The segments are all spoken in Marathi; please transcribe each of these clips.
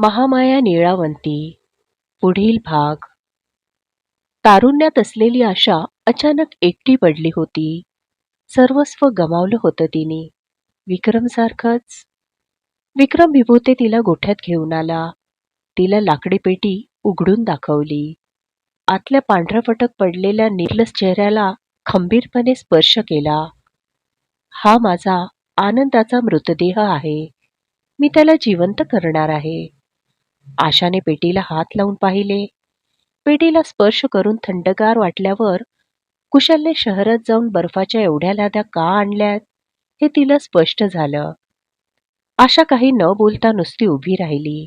महामाया निळावंती. पुढील भाग. तारुण्यात असलेली आशा अचानक एकटी पडली होती. सर्वस्व गमावलं होतं तिने. विक्रमसारखंच विक्रम विभूते तिला गोठ्यात घेऊन आला. तिला लाकडी पेटी उघडून दाखवली. आतल्या पांढरपटक पडलेल्या निर्लस चेहऱ्याला खंबीरपणे स्पर्श केला. हा माझा आनंदाचा मृतदेह आहे. मी त्याला जिवंत करणार आहे. आशाने पेटीला हात लावून पाहिले. पेटीला स्पर्श करून थंडगार वाटल्यावर कुशलने शहरात जाऊन बर्फाच्या एवढ्या लाद्या का आणल्यात? हे तिला स्पष्ट झालं. आशा काही न बोलता नुसती उभी राहिली.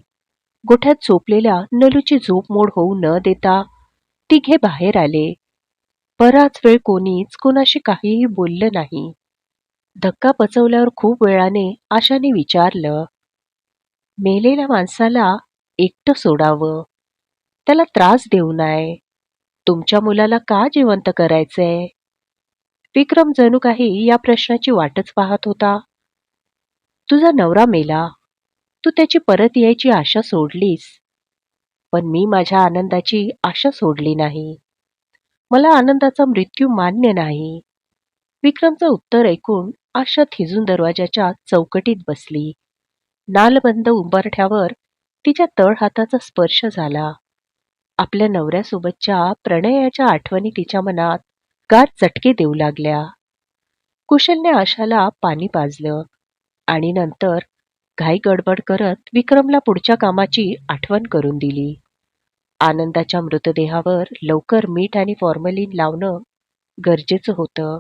गोठ्यात झोपलेल्या नलूची झोप मोड होऊ न देता तिघे बाहेर आले. बराच वेळ कोणीच कोणाशी काहीही बोललं नाही. धक्का पचवल्यावर खूप वेळाने आशाने विचारलं मेलेल्या माणसाला एकटं सोडावं. त्याला त्रास देऊ नये. तुमच्या मुलाला का जिवंत करायचंय? विक्रम जणू काही या प्रश्नाची वाटच पाहत होता. तुझा नवरा मेला. तू त्याची परत यायची आशा सोडलीस. पण मी माझ्या आनंदाची आशा सोडली नाही. मला आनंदाचा मृत्यू मान्य नाही. विक्रमचं उत्तर ऐकून आशा थिजून दरवाजाच्या चौकटीत बसली. नालबंद उंबरठ्यावर तिच्या तळ हाताचा स्पर्श झाला. आपल्या नवऱ्यासोबतच्या प्रणयाच्या आठवणी तिच्या मनात गार चटके देऊ लागल्या. कुशलने आशाला पाणी पाजलं आणि नंतर घाई गडबड करत विक्रमला पुढच्या कामाची आठवण करून दिली. आनंदाच्या मृतदेहावर लवकर मीठ आणि फॉर्मलिन लावणं गरजेचं होतं.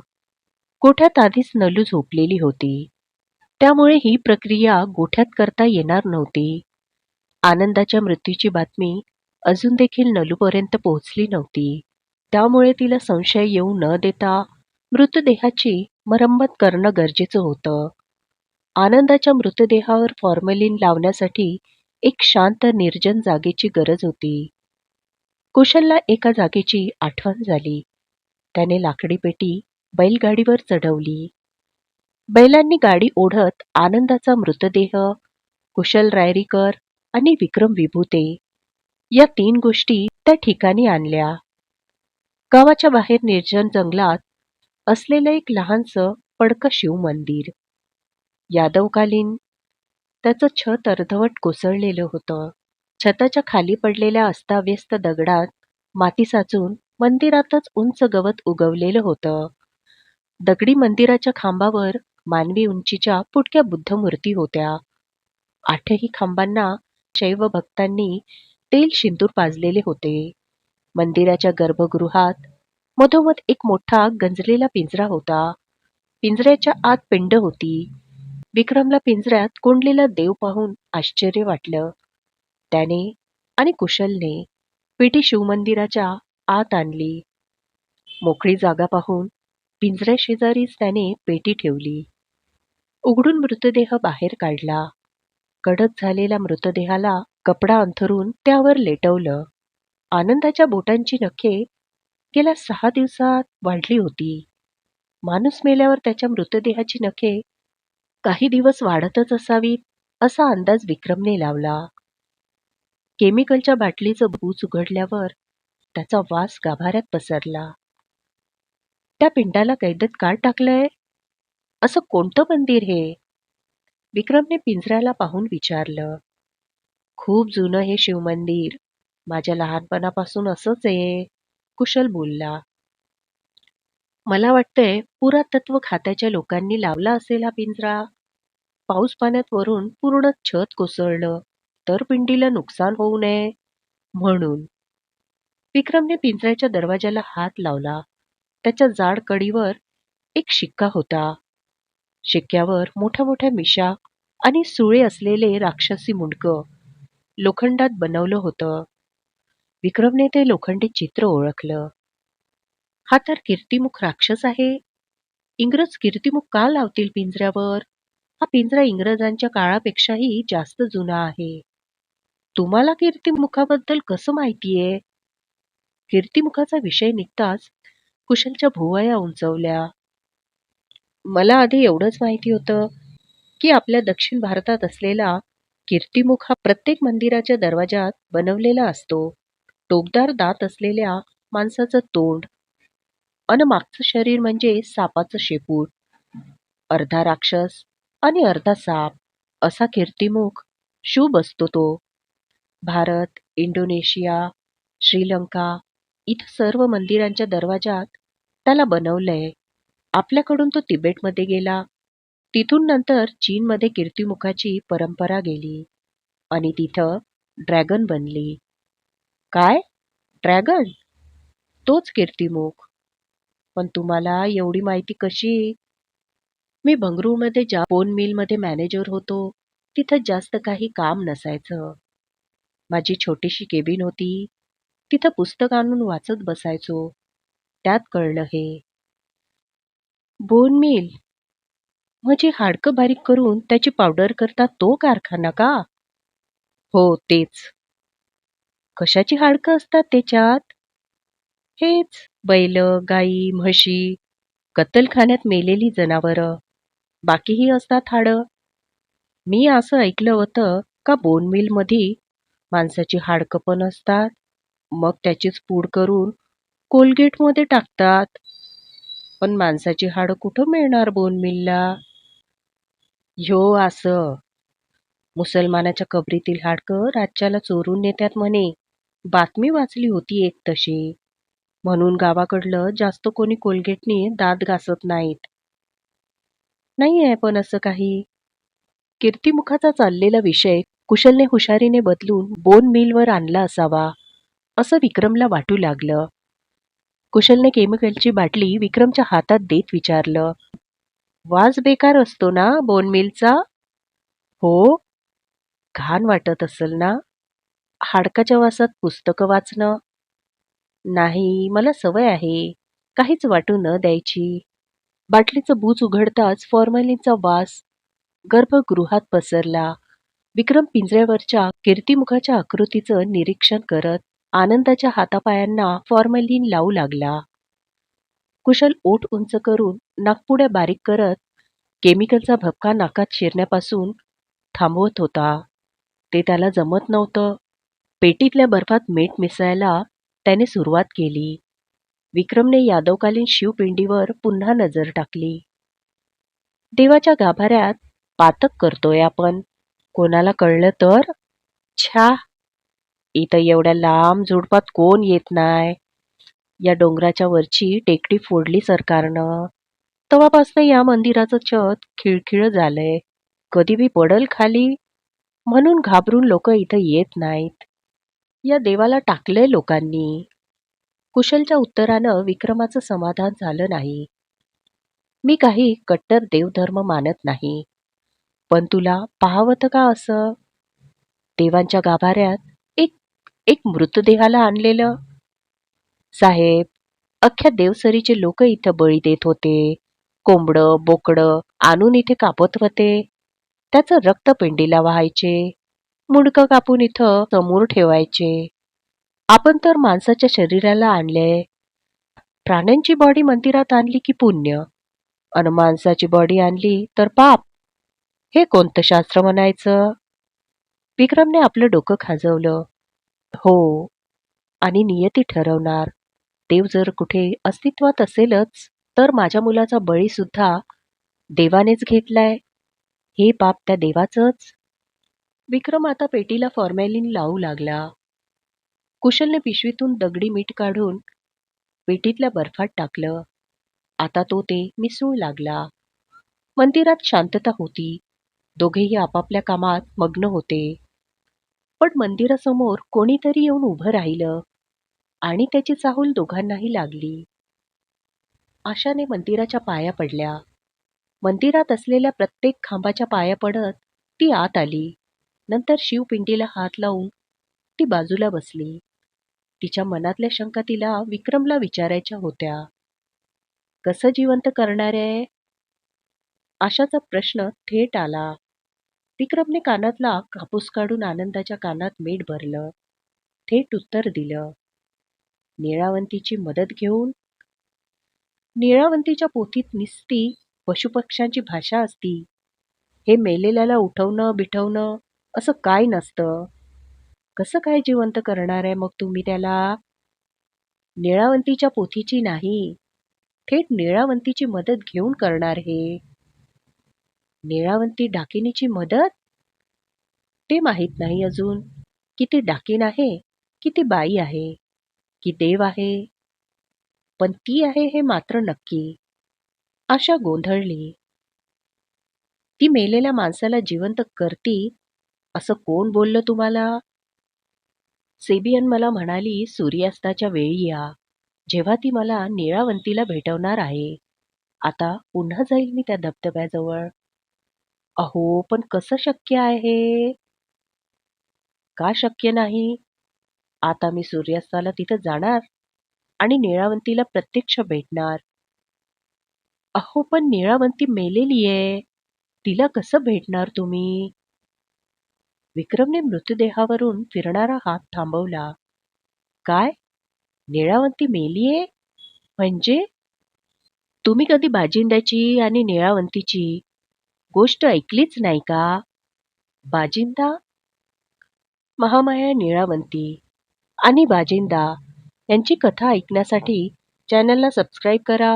गोठ्यात आधीच नलू झोपलेली होती. त्यामुळे ही प्रक्रिया गोठ्यात करता येणार नव्हती. आनंदाच्या मृत्यूची बातमी अजून देखील नलूपर्यंत पोहोचली नव्हती. त्यामुळे तिला संशय येऊ न देता मृतदेहाची मरम्मत करणं गरजेचं होतं. आनंदाच्या मृतदेहावर फॉर्मलिन लावण्यासाठी एक शांत निर्जन जागेची गरज होती. कुशलला एका जागेची आठवण झाली. त्याने लाकडी पेटी बैलगाडीवर चढवली. बैलांनी गाडी ओढत आनंदाचा मृतदेह कुशल रायरीकर आणि विक्रम विभूते. या तीन गोष्टी त्या ठिकाणी आणल्या. गावाच्या बाहेर निर्जन जंगलात असलेलं एक लहानसं पडकं शिव मंदिर. यादवकालीन त्याचं छत अर्धवट कोसळलेलं होतं. छताच्या खाली पडलेल्या अस्ताव्यस्त दगडात माती साचून मंदिरातच उंच गवत उगवलेलं होतं. दगडी मंदिराच्या खांबावर मानवी उंचीच्या पुटक्या बुद्धमूर्ती होत्या. आठही खांबांना शैव भक्तांनी तेल शिंदूर पाजलेले होते. मंदिराच्या गर्भगृहात मधोमध एक मोठा गंजलेला पिंजरा होता. पिंजऱ्याच्या आत पिंड होती. विक्रमला पिंजऱ्यात कोंडलेला देव पाहून आश्चर्य वाटलं. त्याने आणि कुशलने पेटी शिवमंदिराच्या आत आणली. मोकळी जागा पाहून पिंजऱ्या शेजारीच त्याने पेटी ठेवली. उघडून मृतदेह बाहेर काढला. कडक झालेल्या मृतदेहाला कपडा अंथरून त्यावर लेटवलं. आनंदाच्या बोटांची नखे गेल्या सहा दिवसात वाढली होती. माणूस मेल्यावर त्याच्या मृतदेहाची नखे काही दिवस वाढतच असावीत असा अंदाज विक्रमने लावला. केमिकलच्या बाटलीचं बूच उघडल्यावर त्याचा वास गाभाऱ्यात पसरला. त्या पिंडाला कैदेत का टाकलंय? असं कोणतं मंदिर हे? विक्रमने पिंजऱ्याला पाहून विचारलं खूप जुनं हे शिवमंदिर माझ्या लहानपणापासून असंच आहे कुशल बोलला. मला वाटतंय पुरातत्व खात्याच्या लोकांनी लावला असेल हा पिंजरा. पाऊस पाण्यात वरून पूर्ण छत कोसळलं तर पिंडीला नुकसान होऊ नये म्हणून. विक्रमने पिंजऱ्याच्या दरवाजाला हात लावला. त्याच्या जाड कडीवर एक शिक्का होता. शिक्क्यावर मोठ्या मोठ्या मिशा आणि सुळे असलेले राक्षसी मुंडकं लोखंडात बनवलं होतं. विक्रमने ते लोखंडी चित्र ओळखलं. हा तर कीर्तिमुख राक्षस आहे. इंग्रज कीर्तिमुख का लावतील पिंजऱ्यावर? हा पिंजरा इंग्रजांच्या काळापेक्षाही जास्त जुना आहे. तुम्हाला कीर्तिमुखाबद्दल कसं माहितीये? कीर्तिमुखाचा विषय निघताच कुशलच्या भुवया उंचवल्या. मला आधी एवढंच माहिती होतं की आपल्या दक्षिण भारतात असलेला कीर्तिमुख हा प्रत्येक मंदिराच्या दरवाजात बनवलेला असतो. टोकदार दात असलेल्या माणसाचं तोंड अन मागचं शरीर म्हणजे सापाचं शेपूट. अर्धा राक्षस आणि अर्धा साप असा कीर्तिमुख शुभ असतो तो. भारत इंडोनेशिया श्रीलंका इथं सर्व मंदिरांच्या दरवाजात त्याला बनवलंय. आपल्याकडून तो तिबेटमध्ये गेला. तिथून नंतर चीनमध्ये कीर्तिमुखाची परंपरा गेली आणि तिथं ड्रॅगन बनली. काय? ड्रॅगन? तोच कीर्तिमुख. पण तुम्हाला एवढी माहिती कशी? मी बंगळुरूमध्ये ज्या फोन मिलमध्ये मॅनेजर होतो तिथं जास्त काही काम नसायचं. माझी छोटीशी केबिन होती. तिथं पुस्तक आणून वाचत बसायचो. त्यात कळलं हे बोन मिल. म्हणजे हाडकं बारीक करून त्याची पावडर करतात तो कारखाना का? हो तेच. कशाची हाडकं असतात त्याच्यात? हेच बैल गाई म्हशी कत्तलखान्यात मेलेली जनावरं. बाकीही असतात हाडं. मी असं ऐकलं होतं का बोन मिलमध्ये माणसाची हाडकं पण असतात मग त्याचीच पूड करून कोलगेटमध्ये टाकतात. पण माणसाची हाडं कुठं मिळणार बोन मिलला ह्यो असं. मुसलमानाच्या कबरीतील हाडकं राज्याला चोरून नेत्यात म्हणे. बातमी वाचली होती एक तशी. म्हणून गावाकडलं जास्त कोणी कोलगेटने दात घासत नाहीत. नाही आहे पण असं काही. कीर्तिमुखाचा चाललेला विषय कुशलने हुशारीने बदलून बोन मिलवर आणला असावा असं विक्रमला वाटू लागलं. कुशलने केमिकलची बाटली विक्रमच्या हातात देत विचारलं. वास बेकार असतो ना बोनमिलचा हो. घाण वाटत असेल ना? हाडकाच्या वासात पुस्तकं वाचणं. नाही मला सवय आहे. काहीच वाटू न द्यायची. बाटलीचं बूच उघडताच फॉर्मॅलिनचा वास गर्भगृहात पसरला. विक्रम पिंजऱ्यावरच्या कीर्तिमुखाच्या आकृतीचं निरीक्षण करत आनंदाच्या हातापायांना फॉर्मलिन लावू लागला. कुशल ओठ उंच करून नागपुड्या बारीक करत केमिकलचा भपका नाकात शिरण्यापासून थांबवत होता. ते त्याला जमत नव्हतं. पेटीतल्या बर्फात मीठ मिसळायला त्याने सुरुवात केली. विक्रमने यादवकालीन शिवपिंडीवर पुन्हा नजर टाकली. देवाच्या गाभाऱ्यात पातक करतोय आपण. कोणाला कळलं तर? छा! इथं एवढ्या लांब झुडपात कोण येत नाही या डोंगराच्या वरची टेकडी फोडली सरकारनं. तेव्हापासनं या मंदिराचं छत खिळखिळ झालंय. कधी बी पडल खाली. म्हणून घाबरून लोक इथं येत नाहीत. या देवाला टाकलंय लोकांनी. कुशलच्या उत्तरानं विक्रमाचं समाधान झालं नाही. मी काही कट्टर देवधर्म मानत नाही. पण तुला पाहावतं का असं? देवांच्या गाभाऱ्यात एक मृतदेहाला आणलेलं. साहेब अख्ख्या देवसरीचे लोक इथं बळी देत होते. कोंबडं बोकडं आणून इथे कापत होते. त्याचं रक्त पिंडीला व्हायचे. मुडकं कापून इथं समोर ठेवायचे. आपण तर माणसाच्या शरीराला आणले. प्राण्यांची बॉडी मंदिरात आणली की पुण्य? अन माणसाची बॉडी आणली तर पाप? हे कोणतं शास्त्र म्हणायचं? विक्रमने आपलं डोकं खाजवलं. हो. आणि नियती ठरवणार. देव जर कुठे अस्तित्वात असेलच तर माझ्या मुलाचा बळी सुद्धा देवानेच घेतलाय. हे पाप त्या देवाचंच. विक्रम आता पेटीला फॉर्मॅलिन लावू लागला. कुशलने पिशवीतून दगडी मीठ काढून पेटीतल्या बर्फात टाकलं. आता तो ते मिसळू लागला. मंदिरात शांतता होती. दोघेही आपापल्या कामात मग्न होते. पण मंदिरासमोर कोणीतरी येऊन उभं राहिलं आणि त्याची चाहूल दोघांनाही लागली. आशाने मंदिराच्या पाया पडल्या. मंदिरात असलेल्या प्रत्येक खांबाच्या पाया पडत ती आत आली. नंतर शिवपिंडीला हात लावून ती बाजूला बसली. तिच्या मनातल्या शंका तिला विक्रमला विचारायच्या होत्या. कसं जिवंत करणार? आहे आशाचा प्रश्न थेट आला. विक्रमने कानातला कापूस काढून आनंदाच्या कानात मीठ भरलं. थेट उत्तर दिलं. निळावंतीची मदत घेऊन. निळावंतीच्या पोथीत निसती पशुपक्ष्यांची भाषा असती. हे मेलेल्याला उठवणं बिठवणं असं काय नसतं? कसं काय जिवंत करणार आहे मग तुम्ही त्याला? निळावंतीच्या पोथीची नाही. थेट निळावंतीची मदत घेऊन करणार हे? निळावंती डाकिनीची मदत? ते माहीत नाही अजून. की ती डाकीन आहे की ती बाई आहे की देव आहे. पण ती आहे हे मात्र नक्की. आशा गोंधळली. ती मेलेल्या माणसाला जिवंत करती असं कोण बोललं तुम्हाला? सेबियन मला म्हणाली सूर्यास्ताच्या वेळी या. जेव्हा ती मला निळावंतीला भेटवणार आहे. आता पुन्हा जाईल मी त्या धबधब्याजवळ. अहो पण कसं शक्य आहे? का शक्य नाही? आता मी सूर्यास्ताला तिथं जाणार आणि निळावंतीला प्रत्यक्ष भेटणार. अहो पण निळावंती मेलेली आहे तिला कसं भेटणार तुम्ही? विक्रमने मृतदेहावरून फिरणारा हात थांबवला. काय? निळावंती मेलीये? म्हणजे? तुम्ही कधी बाजिंद्याची आणि निळावंतीची गोष्ट ऐकलीच नाही का? बाजिंदा? महामाया निळावंती. आणि बाजिंदा यांची कथा ऐकण्यासाठी चॅनलला सबस्क्राईब करा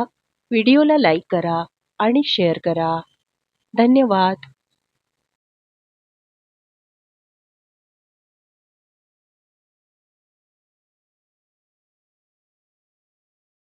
व्हिडिओला लाईक करा आणि शेअर करा. धन्यवाद.